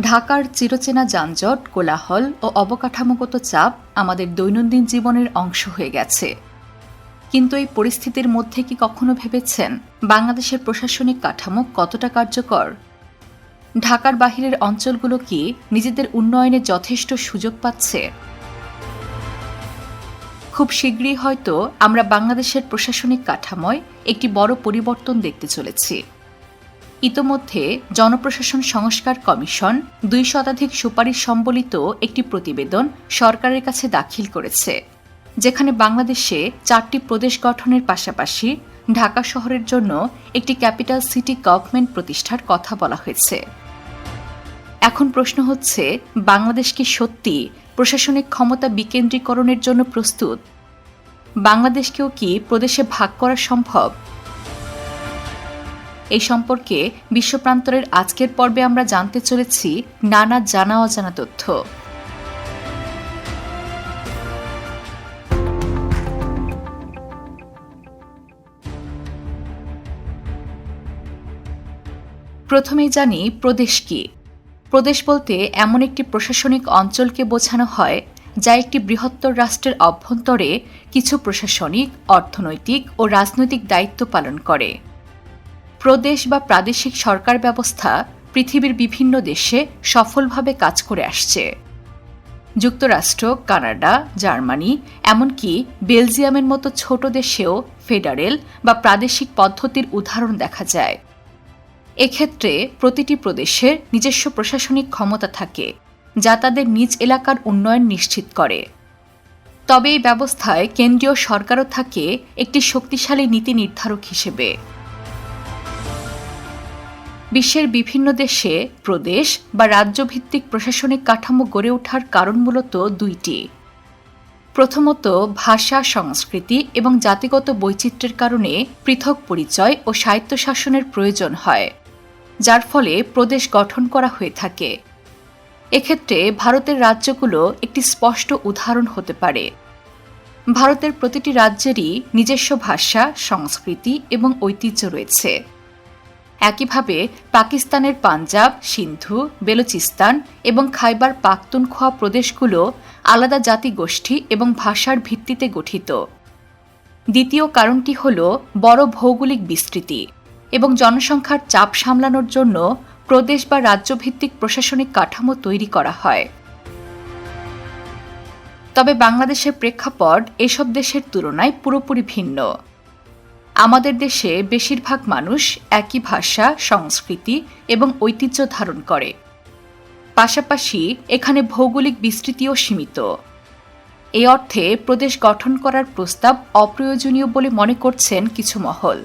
ঢাকার চিরচেনা যানজট, কোলাহল ও অবকাঠামোগত চাপ আমাদের দৈনন্দিন জীবনের অংশ হয়ে গেছে। কিন্তু এই পরিস্থিতির মধ্যে কি কখনো ভেবেছেন বাংলাদেশের প্রশাসনিক কাঠামো কতটা কার্যকর? ঢাকার বাহিরের অঞ্চলগুলো কি নিজেদের উন্নয়নে যথেষ্ট সুযোগ পাচ্ছে? খুব শীঘ্রই হয়তো আমরা বাংলাদেশের প্রশাসনিক কাঠামোয় একটি বড় পরিবর্তন দেখতে চলেছি। ইতোমধ্যে জনপ্রশাসন সংস্কার কমিশন দুই শতাধিক সুপারিশ সম্বলিত একটি প্রতিবেদন সরকারের কাছে দাখিল করেছে, যেখানে বাংলাদেশে চারটি প্রদেশ গঠনের পাশাপাশি ঢাকা শহরের জন্য একটি ক্যাপিটাল সিটি গভর্নমেন্ট প্রতিষ্ঠার কথা বলা হয়েছে। এখন প্রশ্ন হচ্ছে, বাংলাদেশ কি সত্যি প্রশাসনিক ক্ষমতা বিকেন্দ্রীকরণের জন্য প্রস্তুত? বাংলাদেশকেও কি প্রদেশে ভাগ করা সম্ভব? এই সম্পর্কে বিশ্বপ্রান্তরের আজকের পর্বে আমরা জানতে চলেছি নানা জানা অজানা তথ্য। প্রথমেই জানি প্রদেশ কি। প্রদেশ বলতে এমন একটি প্রশাসনিক অঞ্চলকে বোঝানো হয়, যা একটি বৃহত্তর রাষ্ট্রের অভ্যন্তরে কিছু প্রশাসনিক, অর্থনৈতিক ও রাজনৈতিক দায়িত্ব পালন করে। প্রদেশ বা প্রাদেশিক সরকার ব্যবস্থা পৃথিবীর বিভিন্ন দেশে সফলভাবে কাজ করে আসছে। যুক্তরাষ্ট্র, কানাডা, জার্মানি, এমনকি বেলজিয়ামের মতো ছোট দেশেও ফেডারেল বা প্রাদেশিক পদ্ধতির উদাহরণ দেখা যায়। এক্ষেত্রে প্রতিটি প্রদেশের নিজস্ব প্রশাসনিক ক্ষমতা থাকে, যা তাদের নিজ এলাকার উন্নয়ন নিশ্চিত করে। তবে এই ব্যবস্থায় কেন্দ্রীয় সরকারও থাকে একটি শক্তিশালী নীতি নির্ধারক হিসেবে। বিশ্বের বিভিন্ন দেশে প্রদেশ বা রাজ্যভিত্তিক প্রশাসনিক কাঠামো গড়ে ওঠার কারণ মূলত দুইটি। প্রথমত, ভাষা, সংস্কৃতি এবং জাতিগত বৈচিত্র্যের কারণে পৃথক পরিচয় ও স্বায়ত্তশাসনের প্রয়োজন হয়, যার ফলে প্রদেশ গঠন করা হয়ে থাকে। এক্ষেত্রে ভারতের রাজ্যগুলো একটি স্পষ্ট উদাহরণ হতে পারে। ভারতের প্রতিটি রাজ্যেরই নিজস্ব ভাষা, সংস্কৃতি এবং ঐতিহ্য রয়েছে। একইভাবে পাকিস্তানের পাঞ্জাব, সিন্ধু, বেলুচিস্তান এবং খাইবার পাখতুনখোয়া প্রদেশগুলো আলাদা জাতিগোষ্ঠী এবং ভাষার ভিত্তিতে গঠিত। দ্বিতীয় কারণটি হল বড় ভৌগোলিক বিস্তৃতি এবং জনসংখ্যার চাপ সামলানোর জন্য প্রদেশ বা রাজ্যভিত্তিক প্রশাসনিক কাঠামো তৈরি করা হয়। তবে বাংলাদেশের প্রেক্ষাপট এসব দেশের তুলনায় পুরোপুরি ভিন্ন। আমাদের দেশে বেশিরভাগ মানুষ একই ভাষা, সংস্কৃতি এবং ঐতিহ্য ধারণ করে। পাশাপাশি এখানে ভৌগোলিক বিস্তৃতিও সীমিত। এ অর্থে প্রদেশ গঠন করার প্রস্তাব অপ্রয়োজনীয় বলে মনে করছেন কিছু মহল।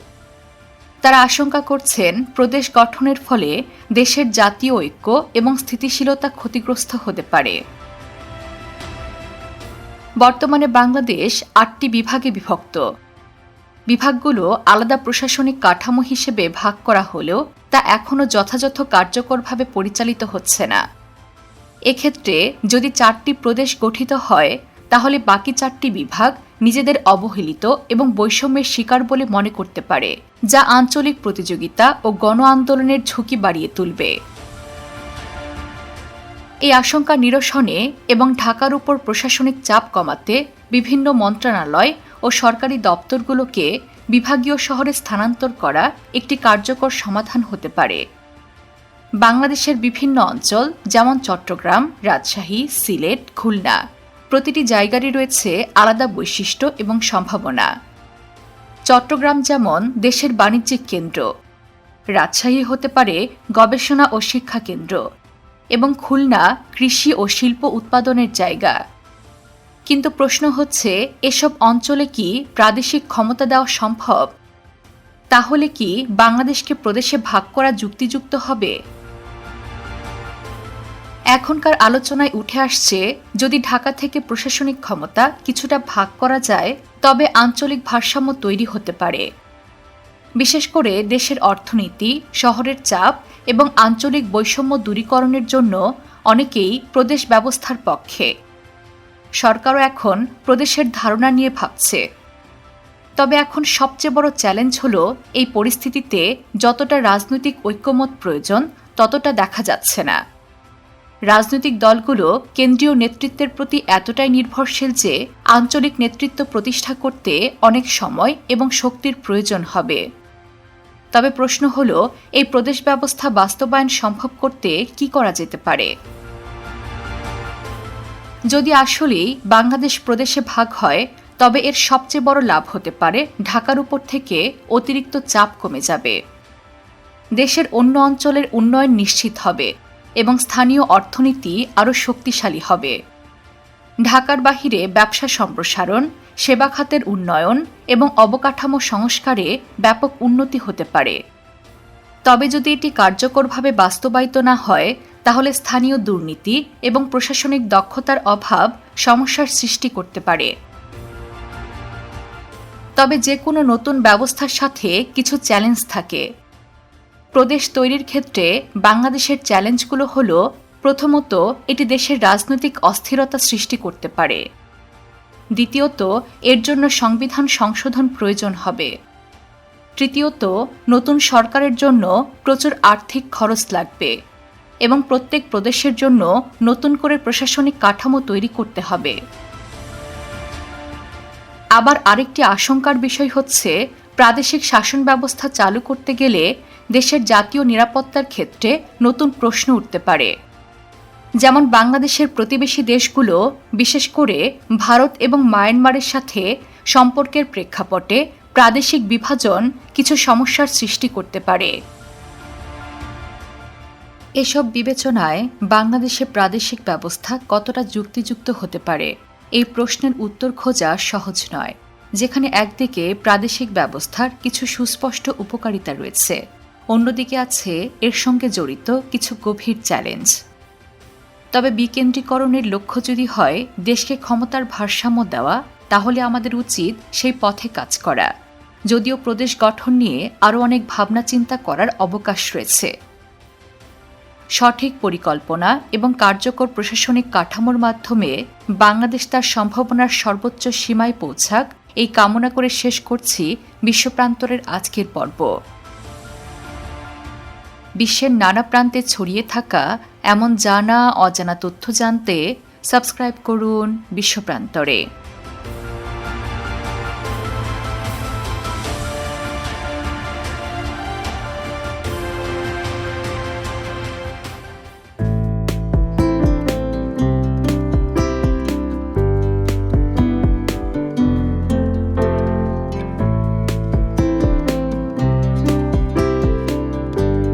তারা আশঙ্কা করছেন প্রদেশ গঠনের ফলে দেশের জাতীয় ঐক্য এবং স্থিতিশীলতা ক্ষতিগ্রস্ত হতে পারে। বর্তমানে বাংলাদেশ আটটি বিভাগে বিভক্ত। বিভাগগুলো আলাদা প্রশাসনিক কাঠামো হিসেবে ভাগ করা হলেও তা এখনও যথাযথ কার্যকরভাবে পরিচালিত হচ্ছে না। এক্ষেত্রে যদি চারটি প্রদেশ গঠিত হয়, তাহলে বাকি চারটি বিভাগ নিজেদের অবহেলিত এবং বৈষম্যের শিকার বলে মনে করতে পারে, যা আঞ্চলিক প্রতিযোগিতা ও গণ আন্দোলনের ঝুঁকি বাড়িয়ে তুলবে। এই আশঙ্কা নিরসনে এবং ঢাকার উপর প্রশাসনিক চাপ কমাতে বিভিন্ন মন্ত্রণালয় ও সরকারি দপ্তরগুলোকে বিভাগীয় শহরে স্থানান্তর করা একটি কার্যকর সমাধান হতে পারে। বাংলাদেশের বিভিন্ন অঞ্চল, যেমন চট্টগ্রাম, রাজশাহী, সিলেট, খুলনা, প্রতিটি জায়গারই রয়েছে আলাদা বৈশিষ্ট্য এবং সম্ভাবনা। চট্টগ্রাম যেমন দেশের বাণিজ্যিক কেন্দ্র, রাজশাহী হতে পারে গবেষণা ও শিক্ষা কেন্দ্র এবং খুলনা কৃষি ও শিল্প উৎপাদনের জায়গা। কিন্তু প্রশ্ন হচ্ছে, এসব অঞ্চলে কি প্রাদেশিক ক্ষমতা দেওয়া সম্ভব? তাহলে কি বাংলাদেশকে প্রদেশে ভাগ করা যুক্তিযুক্ত হবে? এখনকার আলোচনায় উঠে আসছে, যদি ঢাকা থেকে প্রশাসনিক ক্ষমতা কিছুটা ভাগ করা যায়, তবে আঞ্চলিক ভারসাম্য তৈরি হতে পারে। বিশেষ করে দেশের অর্থনীতি, শহরের চাপ এবং আঞ্চলিক বৈষম্য দূরীকরণের জন্য অনেকেই প্রদেশ ব্যবস্থার পক্ষে সরকারও এখন প্রদেশের ধারণা নিয়ে ভাবছে। তবে এখন সবচেয়ে বড় চ্যালেঞ্জ হল এই পরিস্থিতিতে যতটা রাজনৈতিক ঐক্যমত প্রয়োজন, ততটা দেখা যাচ্ছে না। রাজনৈতিক দলগুলো কেন্দ্রীয় নেতৃত্বের প্রতি এতটাই নির্ভরশীল যে আঞ্চলিক নেতৃত্ব প্রতিষ্ঠা করতে অনেক সময় এবং শক্তির প্রয়োজন হবে। তবে প্রশ্ন হল, এই প্রদেশ ব্যবস্থা বাস্তবায়ন সম্ভব করতে কি করা যেতে পারে? যদি আসলেই বাংলাদেশ প্রদেশে ভাগ হয়, তবে এর সবচেয়ে বড় লাভ হতে পারে ঢাকার উপর থেকে অতিরিক্ত চাপ কমে যাবে। দেশের অন্য অঞ্চলের উন্নয়ন নিশ্চিত হবে এবং স্থানীয় অর্থনীতি আরও শক্তিশালী হবে। ঢাকার বাহিরে ব্যবসা সম্প্রসারণ, সেবা খাতের উন্নয়ন এবং অবকাঠামো সংস্কারে ব্যাপক উন্নতি হতে পারে। তবে যদি এটি কার্যকরভাবে বাস্তবায়িত না হয় তাহলে স্থানীয় দুর্নীতি এবং প্রশাসনিক দক্ষতার অভাব সমস্যার সৃষ্টি করতে পারে। তবে যে কোনো নতুন ব্যবস্থার সাথে কিছু চ্যালেঞ্জ থাকে। প্রদেশ তৈরির ক্ষেত্রে বাংলাদেশের চ্যালেঞ্জগুলো হল, প্রথমত, এটি দেশের রাজনৈতিক অস্থিরতা সৃষ্টি করতে পারে। দ্বিতীয়ত, এর জন্য সংবিধান সংশোধন প্রয়োজন হবে। তৃতীয়ত, নতুন সরকারের জন্য প্রচুর আর্থিক খরচ লাগবে। এবং প্রত্যেক প্রদেশের জন্য নতুন করে প্রশাসনিক কাঠামো তৈরি করতে হবে। আবার আরেকটি আশঙ্কার বিষয় হচ্ছে, প্রাদেশিক শাসন ব্যবস্থা চালু করতে গেলে দেশের জাতীয় নিরাপত্তার ক্ষেত্রে নতুন প্রশ্ন উঠতে পারে। যেমন বাংলাদেশের প্রতিবেশী দেশগুলো, বিশেষ করে ভারত এবং মায়ানমারের সাথে সম্পর্কের প্রেক্ষাপটে প্রাদেশিক বিভাজন কিছু সমস্যার সৃষ্টি করতে পারে। এসব বিবেচনায় বাংলাদেশের প্রাদেশিক ব্যবস্থা কতটা যুক্তিযুক্ত হতে পারে, এই প্রশ্নের উত্তর খোঁজা সহজ নয়, যেখানে একদিকে প্রাদেশিক ব্যবস্থার কিছু সুস্পষ্ট উপকারিতা রয়েছে, অন্যদিকে আছে এর সঙ্গে জড়িত কিছু গভীর চ্যালেঞ্জ। তবে বিকেন্দ্রীকরণের লক্ষ্য যদি হয়, দেশকে ক্ষমতার ভারসাম্য দেওয়া, তাহলে আমাদের উচিত সেই পথে কাজ করা। যদিও প্রদেশ গঠন নিয়ে আরও অনেক ভাবনা চিন্তা করার অবকাশ রয়েছে। সঠিক পরিকল্পনা এবং কার্যকর প্রশাসনিক কাঠামোর মাধ্যমে বাংলাদেশ তার সম্ভাবনার সর্বোচ্চ সীমায় পৌঁছাক, এই কামনা করে শেষ করছি বিশ্বপ্রান্তরের আজকের পর্ব। বিশ্বের নানা প্রান্তে ছড়িয়ে থাকা এমন জানা, অজানা তথ্য জানতে সাবস্ক্রাইব করুন বিশ্বপ্রান্তরে।